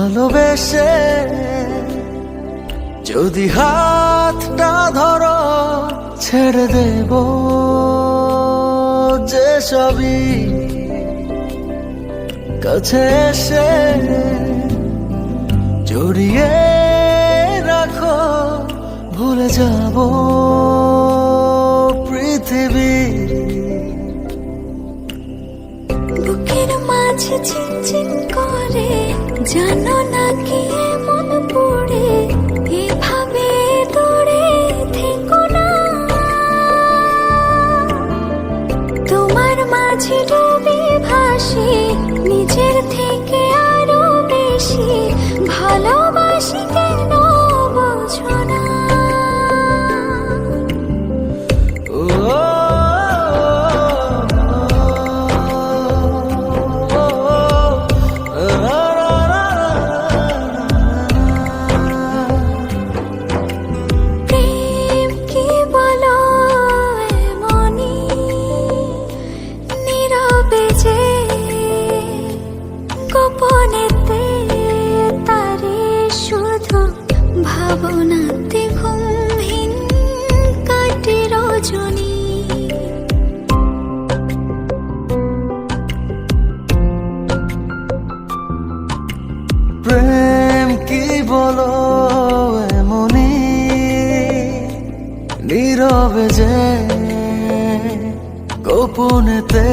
ভালোবেসে যদি হাতটা ধরো, ছেড়ে দেব যে সবই। কাছে এসে জড়িয়ে রাখো, ভুলে যাব পৃথিবী। বুকের মাঝে চিনচিন করে জানো না ভাবনাতে ঘুমহীন রজনী। প্রেম কি বলো এমনি? যে গোপনেতে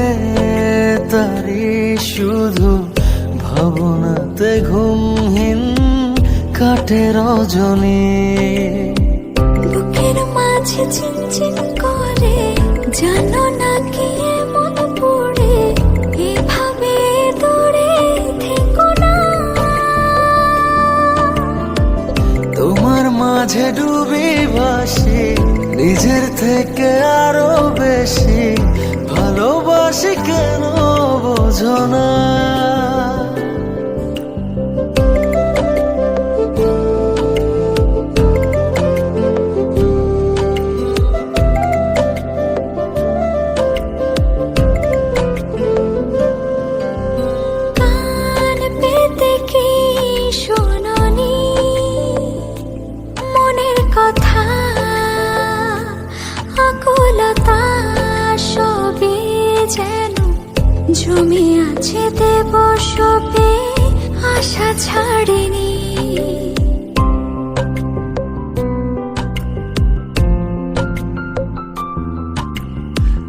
তারি শুধু ভাবনাতে ঘুমহীন কাটে রজনী। বুকের মাঝে চিনচিন করে জানো না কি এমন পড়ে এভাবে দূরে থেকো না। তোমার মাঝে ডুবি ভাসি নিজের থেকে আরও বেশি ভালোবাসি কেন বোঝো না। কথা আকুলতা সবই যেন জমে আছে দেব সবে, আশা ছাড়েনি।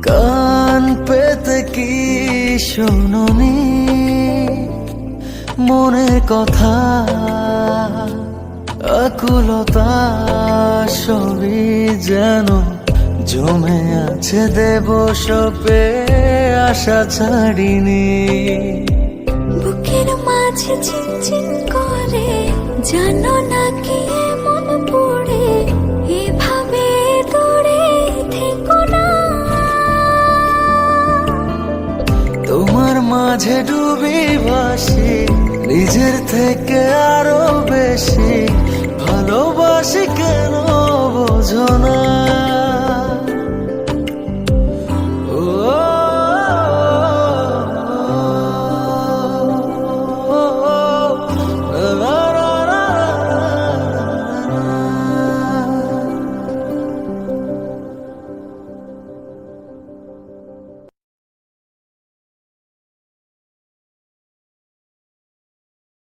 কান পেতে কি শোনি মনের কথা আকুলতা সবই যেন জমে আছে দেব সপে আশা ছাড়িনি। বুকের মাঝে চিনচিন করে জানো না কি এমন পড়ে এভাবে দূরে থেকো না। তোমার মাঝে ডুবি ভাসি নিজের থেকে আরও বেশি ভালোবাসি কেন?